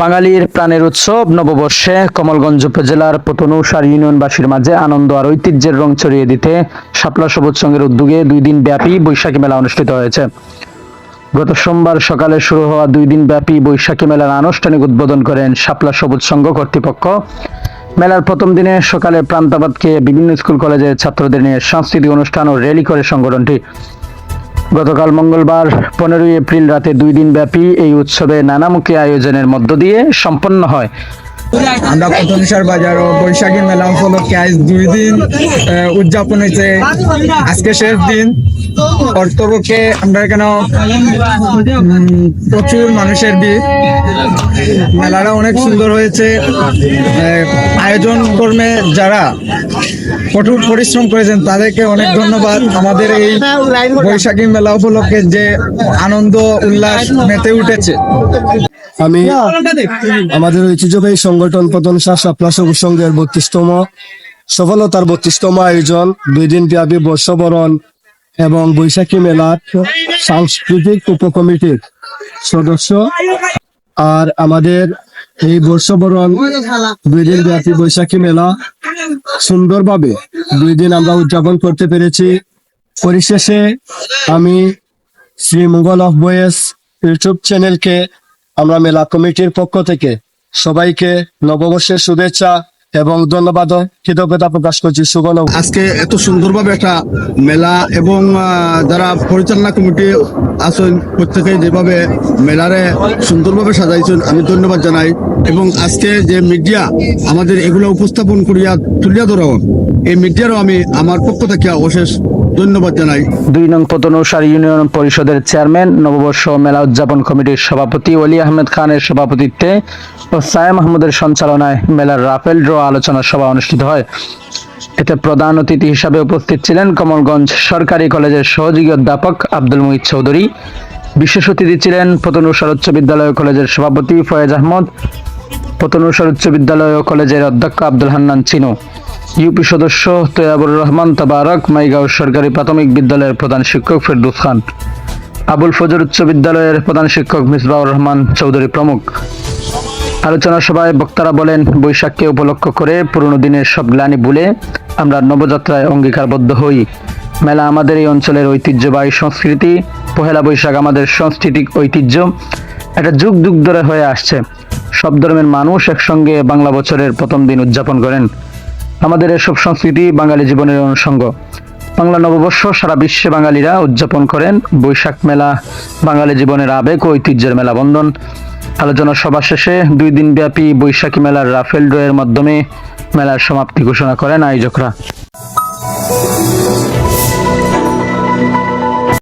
বাঙালির প্রাণের উৎসব নববর্ষে কমলগঞ্জ উপজেলার পতনৌসার ইউনিয়নবাসীর মাঝে আনন্দ আর ঐতিহ্যের রং ছড়িয়ে দিতে শাপলা সবুজ সংঘের উদ্যোগে দুই দিন ব্যাপী বৈশাখী মেলা অনুষ্ঠিত হয়েছে। গত সোমবার সকালে শুরু হওয়া দুই দিন ব্যাপী বৈশাখী মেলার আনুষ্ঠানিক উদ্বোধন করেন শাপলা সবুজ সংঘ কর্তৃপক্ষ। মেলার প্রথম দিনে সকালে প্রান্তাবাদকে বিভিন্ন স্কুল, কলেজের ছাত্রদের নিয়ে সাংস্কৃতিক অনুষ্ঠান ও র্যালি করে সংগঠনটি গতকাল মঙ্গলবার পনেরোই এপ্রিল রাতে দুই দিন ব্যাপী এই উৎসবে নানামুখী আয়োজনের মধ্য দিয়ে সম্পন্ন হয়। আমরা কতনিসার বাজার ও বৈশাখী মেলা উপলক্ষে আজ দুই দিন উদযাপন হয়েছে আজকে শেষ দিন, কর্তব্যকে আমরা এখানে প্রচুর মানুষের ভিড়। মেলাটা অনেক সুন্দর হয়েছে। আয়োজন কর্মে যারা কঠোর পরিশ্রম করেছেন, তাদেরকে অনেক ধন্যবাদ। আমাদের এই বৈশাখী মেলা উপলক্ষে যে আনন্দ, উল্লাস মেতে উঠেছে। আমি আমাদের ঐতিহ্যবাহী সংগঠন শাহ শাপলা সবুজ সংঘের বত্রিশতম, সফলতার বত্রিশতম আয়োজন, দুই দিন ব্যাপী বর্ষবরণ এবং বৈশাখী মেলার সাংস্কৃতিক উপকমিটির সদস্য। আর আমাদের এই বর্ষবরণ দুই দিন ব্যাপী বৈশাখী মেলা। সুন্দরভাবে দুই দিন আমরা উদযাপন করতে পেরেছি। পরিশেষে আমি Shri Mughal of boys YouTube চ্যানেলকে আমরা মেলা কমিটির পক্ষ থেকে সবাইকে নববর্ষের শুভেচ্ছা এবং ধন্যবাদ কৃতজ্ঞতা প্রকাশ করছি। সুগণ আজকে এত সুন্দরভাবে একটা মেলা এবং যারা পরিচালনা কমিটি আছেন, প্রত্যেকে যেভাবে মেলারে সুন্দরভাবে সাজাইছেন, আমি ধন্যবাদ জানাই। এবং আজকে যে মিডিয়া আমাদের এগুলো উপস্থাপন করিয়া তুলিয়া ধরা এই মিডিয়ারও আমি আমার পক্ষ থেকে অশেষ ধন্যবাদ জানাই। দুই নং পতনৌসার ইউনিয়ন পরিষদের চেয়ারম্যান, নববর্ষ মেলা উদযাপন কমিটির সভাপতি অলি আহমেদ খানের সভাপতিত্বে ও সায়া মাহমুদের সঞ্চালনায় মেলার রাফেল ড্র আলোচনা সভা অনুষ্ঠিত হয়। এতে প্রধান অতিথি হিসাবে উপস্থিত ছিলেন কমলগঞ্জ সরকারি কলেজের সহযোগী অধ্যাপক আব্দুল মুহিত চৌধুরী। বিশেষ অতিথি ছিলেন পতনৌসার উচ্চ বিদ্যালয় কলেজের সভাপতি ফয়েজ আহমদ পতনৌসার উচ্চ বিদ্যালয় ও কলেজের অধ্যক্ষ আব্দুল হান্নান চিনু। ইউপি সদস্য তৈয়াবুর রহমান তাবারক মাইগাঁও সরকারি প্রাথমিক বিদ্যালয়ের প্রধান শিক্ষক ফেরদুস খান। আবুল ফজর উচ্চ বিদ্যালয়ের প্রধান শিক্ষক মিসবাউর রহমান চৌধুরী প্রমুখ। আলোচনা সভায় বক্তারা বলেন, বৈশাখকে উপলক্ষ করে পুরনো দিনের সব গ্লানি ভুলে আমরা নবযাত্রায় অঙ্গীকারবদ্ধ হই। মেলা আমাদের এই অঞ্চলের ঐতিহ্যবাহী সংস্কৃতি, পহেলা বৈশাখ আমাদের সাংস্কৃতিক ঐতিহ্য। এটা যুগ যুগ ধরে হয়ে আসছে। সব ধর্মের মানুষ একসঙ্গে বাংলা বছরের প্রথম দিন উদযাপন করেন। আমাদের এসব সংস্কৃতি বাঙালি জীবনের অনুষঙ্গ। বাংলা নববর্ষ সারা বিশ্বে বাঙালিরা উদযাপন করেন বৈশাখ মেলা, বাঙালি জীবনের আবেগ ও ঐতিহ্যের মেলা বন্ধন। আলোচনা সভা শেষে দুই দিন ব্যাপী বৈশাখী মেলার রাফেল ড্রয়ের মাধ্যমে মেলার সমাপ্তি ঘোষণা করেন আয়োজকরা।